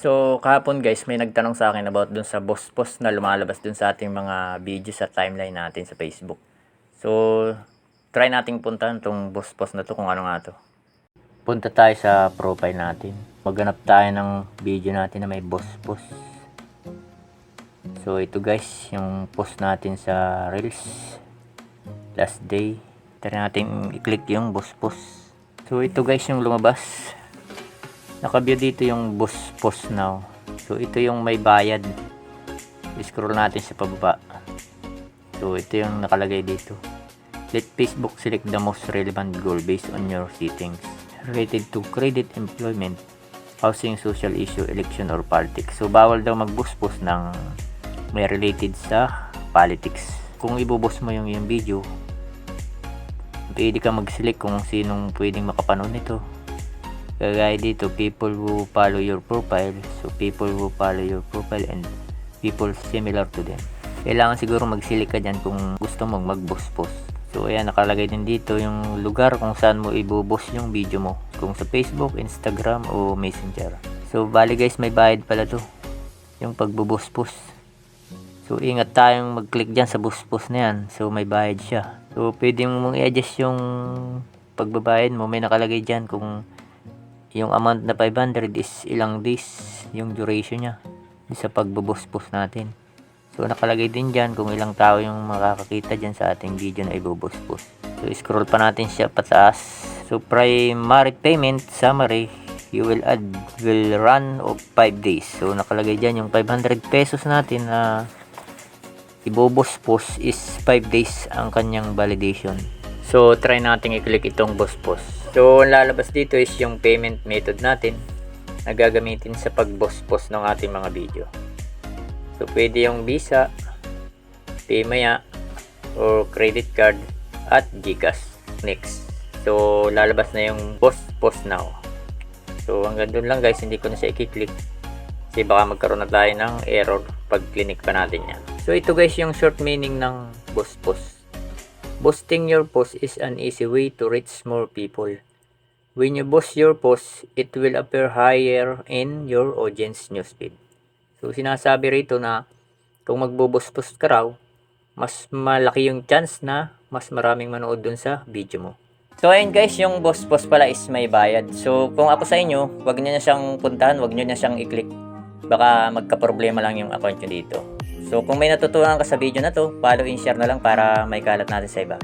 So, kahapon guys, may nagtanong sa akin about dun sa boss post na lumalabas dun sa ating mga video sa timeline natin sa Facebook. So, try nating puntahan tong boss post na to kung ano nga to. Punta tayo sa profile natin. Maghanap tayo ng video natin na may boss post. So, ito guys, yung post natin sa Reels. Last day. Try natin i-click yung boss post. So, ito guys yung lumabas. Nakabio dito yung boss post now. So, ito yung may bayad. I-scroll natin sa pababa. So, ito yung nakalagay dito. Let Facebook select the most relevant goal based on your settings related to credit, employment, housing, social issue, election, or politics. So, bawal daw mag-boost-boost ng may related sa politics. Kung ibubos mo yung yung video, pwede ka mag-select kung sinong pwedeng makapanood nito. Kagaya dito, people who follow your profile. So, people who follow your profile and people similar to them. Kailangan siguro mag-select ka dyan kung gusto mong mag-post-post. So, ayan, nakalagay din dito yung lugar kung saan mo ibubos yung video mo. Kung sa Facebook, Instagram, o Messenger. So, bali guys, may bayad pala to. Yung pagbubos-post. So, ingat tayong mag-click dyan sa bus-bus na yan. So, may bayad siya. So, pwede mong i-adjust yung pagbabayad mo. May nakalagay dyan kung yung amount na 500 is ilang days yung duration niya sa pagbubus-bus natin. So, nakalagay din dyan kung ilang tao yung makakakita dyan sa ating video na ibubus-bus. So, scroll pa natin siya pataas. So, primary payment summary you will add will run of 5 days. So, nakalagay dyan yung 500 pesos natin na ibobos post is 5 days ang kanyang validation. So, try natin i-click itong boss post. So, ang lalabas dito is yung payment method natin na gagamitin sa pag-boss post ng ating mga video. So, pwede yung Visa, Paymaya, or credit card, at Gcash. Next. So, lalabas na yung boss post now. So, hanggang doon lang guys, hindi ko na siya i-click. Kasi baka magkaroon na tayo ng error pag clinic pa natin yan. So, ito guys yung short meaning ng boss post. Boosting your post is an easy way to reach more people. When you boost your post, it will appear higher in your audience newsfeed. So, sinasabi rito na kung magbubus-post ka raw, mas malaki yung chance na mas maraming manood dun sa video mo. So, ayun guys, yung boss post pala is may bayad. So, kung ako sa inyo, wag nyo na siyang puntahan, wag nyo na siyang i-click. Baka magka-problema lang yung account nyo dito. So, kung may natutunan ka sa video na to, follow and share na lang para may kalat natin sa iba.